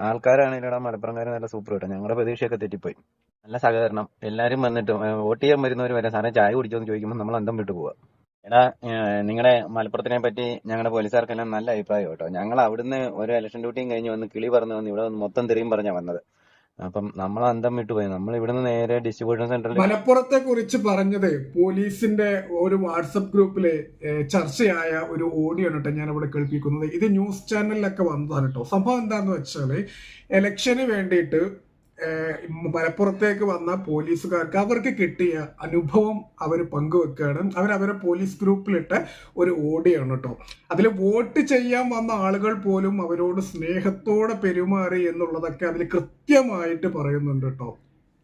ആൾക്കാരാണെങ്കിലും ഇവിടെ മലപ്പുറംകാർ നല്ല സൂപ്പർ കേട്ടോ. ഞങ്ങളുടെ പ്രതീക്ഷയൊക്കെ തെറ്റിപ്പോയി. നല്ല സഹകരണം. എല്ലാരും വന്നിട്ട് വോട്ട് ചെയ്യാൻ വരുന്നവർ വരെ സാറേ ചായ കുടിച്ചോന്ന് ചോദിക്കുമ്പോൾ നമ്മൾ അന്തം വിട്ടു പോവാ. എടാ നിങ്ങളുടെ മലപ്പുറത്തിനെ പറ്റി ഞങ്ങളുടെ പോലീസുകാർക്കെല്ലാം നല്ല അഭിപ്രായം കേട്ടോ. ഞങ്ങൾ അവിടുന്ന് ഒരു ഇലക്ഷൻ ഡ്യൂട്ടിയും കഴിഞ്ഞ് വന്ന് കിളി പറഞ്ഞു വന്ന് ഇവിടെ വന്ന് മൊത്തം തെറിയും പറഞ്ഞാ വന്നത്. അപ്പം നമ്മൾ അന്തം വിട്ടുപോയി നമ്മൾ ഇവിടുന്ന് നേരെ ഡിസ്ട്രിബ്യൂഷൻ സെന്ററിൽ മലപ്പുറത്തെ കുറിച്ച് പറഞ്ഞത് പോലീസിന്റെ ഒരു വാട്സപ്പ് ഗ്രൂപ്പിൽ ചർച്ചയായ ഒരു ഓഡിയോ ആണ് കേട്ടോ ഞാൻ ഇവിടെ കേൾപ്പിക്കുന്നത്. ഇത് ന്യൂസ് ചാനലിലൊക്കെ വന്നതാണ് കേട്ടോ. സംഭവം എന്താന്ന് വെച്ചാൽ ഇലക്ഷന് വേണ്ടിയിട്ട് മലപ്പുറത്തേക്ക് വന്ന പോലീസുകാർക്ക് അവർക്ക് കിട്ടിയ അനുഭവം അവർ പങ്കുവെക്കുകയാണ്. അവർ അവരെ പോലീസ് ഗ്രൂപ്പിലിട്ട് ഒരു ഓടിയാണ് കേട്ടോ. അതിൽ വോട്ട് ചെയ്യാൻ വന്ന ആളുകൾ പോലും അവരോട് സ്നേഹത്തോടെ പെരുമാറി എന്നുള്ളതൊക്കെ അതിൽ കൃത്യമായിട്ട് പറയുന്നുണ്ട് കേട്ടോ.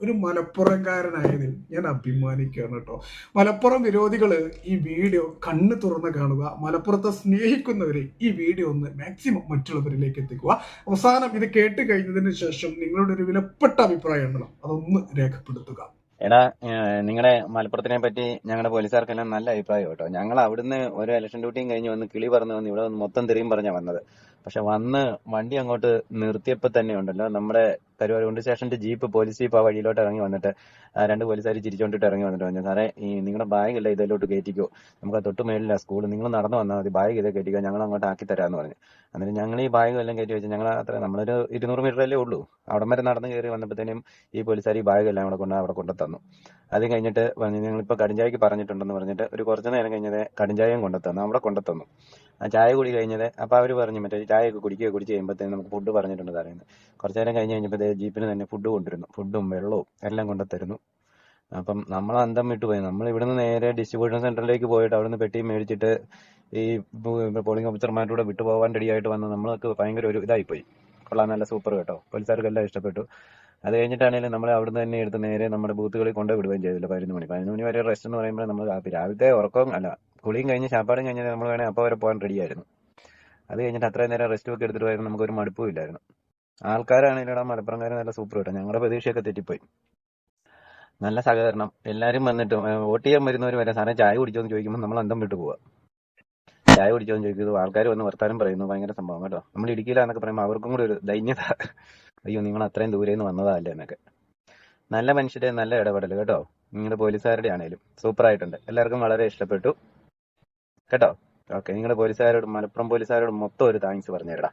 ഒരു മലപ്പുറംകാരനായതിൽ ഞാൻ അഭിമാനിക്കുകയാണ് കേട്ടോ. മലപ്പുറം വിരോധികൾ ഈ വീഡിയോ കണ്ണ് തുറന്ന് കാണുക മലപ്പുറത്തെ സ്നേഹിക്കുന്നവരെ ഈ വീഡിയോ ഒന്ന് മാക്സിമം മറ്റുള്ളവരിലേക്ക് എത്തിക്കുക. അവസാനം ഇത് കേട്ട് കഴിഞ്ഞതിന് ശേഷം നിങ്ങളുടെ ഒരു വിലപ്പെട്ട അഭിപ്രായം ഉണ്ടല്ലോ അതൊന്ന് രേഖപ്പെടുത്തുക. എടാ നിങ്ങളുടെ മലപ്പുറത്തിനെ പറ്റി ഞങ്ങളുടെ പോലീസുകാർക്കെല്ലാം നല്ല അഭിപ്രായം കേട്ടോ. ഞങ്ങൾ അവിടുന്ന് ഒരു ഇലക്ഷൻ ഡ്യൂട്ടിയും കഴിഞ്ഞ് വന്ന് കിളി പറഞ്ഞു വന്ന് ഇവിടെ വന്ന് മൊത്തം തെറിയും പറഞ്ഞാ വന്നത്. പക്ഷെ വന്ന് വണ്ടി അങ്ങോട്ട് നിർത്തിയപ്പോ തന്നെ ഉണ്ടല്ലോ. നമ്മുടെ കരുവാരുകൊണ്ട് സ്റ്റേഷന്റെ ജീപ്പ് പോലീസ് ജീപ്പ് ആ വഴിയിലോട്ട് ഇറങ്ങി വന്നിട്ട് രണ്ട് പോലീസുകാർ ചിരിച്ചോണ്ടിട്ട് ഇറങ്ങി വന്നിട്ട് പറഞ്ഞു സാറേ ഈ നിങ്ങളുടെ ബാഗ് ഇല്ല ഇതിലോട്ട് കയറ്റിക്കോ. നമുക്ക് ആ തൊട്ട് മേലില്ല സ്കൂൾ നിങ്ങൾ നടന്നു വന്നാൽ മതി. ബാഗ് ഇതേ കയറ്റിക്കോ. ഞങ്ങൾ അങ്ങോട്ട് ആക്കി തരാമെന്ന് പറഞ്ഞു. അന്നേരം ഞങ്ങൾ ഈ ബാഗ് എല്ലാം കയറ്റി വെച്ച് ഞങ്ങൾ അത്ര നമ്മളൊരു ഇരുന്നൂറ് മീറ്റർ അല്ലേ ഉള്ളൂ. അവിടെ വരെ നടന്ന് കയറി വന്നപ്പോഴത്തേനും ഈ പോലീസുകാർ ഈ ബാഗ് എല്ലാം കൂടെ കൊണ്ട് അവിടെ കൊണ്ടു തന്നു. അത് കഴിഞ്ഞിട്ട് പറഞ്ഞു ഞങ്ങളിപ്പോ കടിഞ്ചായക്ക് പറഞ്ഞിട്ടുണ്ടെന്ന് പറഞ്ഞിട്ട് ഒരു കുറച്ച് നേരം കഴിഞ്ഞത് കടിഞ്ചായം കൊണ്ടു തന്നു. അവിടെ കൊണ്ടു തന്നു. ആ ചായ കൂടി കഴിഞ്ഞത് അപ്പൊ അവർ പറഞ്ഞു മറ്റേ ചായയൊക്കെ കുടിക്കുക കുടിച്ച് കഴിയുമ്പോഴത്തേനും നമുക്ക് ഫുഡ് പറഞ്ഞിട്ടുണ്ട് പറയുന്നത് കുറച്ചു നേരം കഴിഞ്ഞ് കഴിഞ്ഞപ്പോൾ ജീപ്പിന് തന്നെ ഫുഡ് കൊണ്ടുവരുന്നു. ഫുഡും വെള്ളവും എല്ലാം കൊണ്ടു തരുന്നു അപ്പം നമ്മൾ അന്തം വിട്ടു പോയി. നമ്മൾ ഇവിടുന്ന് നേരെ ഡിസ്ട്രിബ്യൂഷൻ സെന്ററിലേക്ക് പോയിട്ട് അവിടുന്ന് പെട്ടി മേടിച്ചിട്ട് ഈ പോളിംഗ് ഓഫീസർമാരുടെ വിട്ടു പോകാൻ റെഡിയായിട്ട് വന്ന് നമ്മളൊക്കെ ഭയങ്കര ഒരു ഇതായി പോയി. കൊള്ളാൻ നല്ല സൂപ്പർ കേട്ടോ. പോലീസുകാർക്ക് എല്ലാം ഇഷ്ടപ്പെട്ടു. അത് കഴിഞ്ഞിട്ടാണെങ്കിലും നമ്മൾ അവിടുന്ന് തന്നെ എടുത്ത് നേരെ നമ്മുടെ ബൂത്തുകളിൽ കൊണ്ടു വിടുകയും ചെയ്തില്ല പതിനൊന്ന് മണി. പതിനൊന്ന് മണി വരെ റെസ്റ്റ് എന്ന് പറയുമ്പോൾ നമ്മൾ രാവിലത്തെ ഉറക്കവും അല്ല കുളിയും കഴിഞ്ഞ് ശാപ്പാടും കഴിഞ്ഞാൽ നമ്മൾ വേണേൽ അപ്പോൾ വരെ പോകാൻ റെഡിയായിരുന്നു അത് കഴിഞ്ഞിട്ട് അത്രയും നേരം റെസ്റ്റ് ഒക്കെ എടുത്തിട്ട് പോയാൽ നമുക്ക് ഒരു മടുപ്പും ഇല്ലായിരുന്നു. ആൾക്കാരാണെങ്കിലും ഇവിടെ നല്ല സൂപ്പർ കേട്ടോ. ഞങ്ങളുടെ പ്രതീക്ഷയൊക്കെ തെറ്റിപ്പോയി. നല്ല സഹകരണം. എല്ലാരും വന്നിട്ട് വോട്ട് ചെയ്യാൻ വരുന്നവർ വരെ. സാറേ ചായ കുടിച്ചോ എന്ന് ചോദിക്കുമ്പോൾ നമ്മൾ അന്തം വിട്ടു പോവാ. ചായ കുടിച്ചോ എന്ന് ചോദിക്കുന്നത് ആൾക്കാർ വന്ന് വർത്താനം പറയുന്നു. ഭയങ്കര സംഭവം കേട്ടോ. നമ്മൾ ഇടുക്കിയിലാന്നൊക്കെ പറയുമ്പോൾ അവർക്കും കൂടി ഒരു ദൈന്യത അയ്യോ നിങ്ങൾ അത്രയും ദൂരെ നിന്ന് വന്നതല്ലേ എന്നൊക്കെ. നല്ല മനുഷ്യരുടെ നല്ല ഇടപെടൽ കേട്ടോ. നിങ്ങളുടെ പോലീസുകാരുടെ ആണേലും. സൂപ്പർ ആയിട്ടുണ്ട് എല്ലാവർക്കും വളരെ ഇഷ്ടപ്പെട്ടു. കേട്ടോ? ഓക്കെ നിങ്ങളുടെ പോലീസുകാരോടും മലപ്പുറം പോലീസുകാരോടും മൊത്തം ഒരു താങ്ക്സ് പറഞ്ഞേരടാ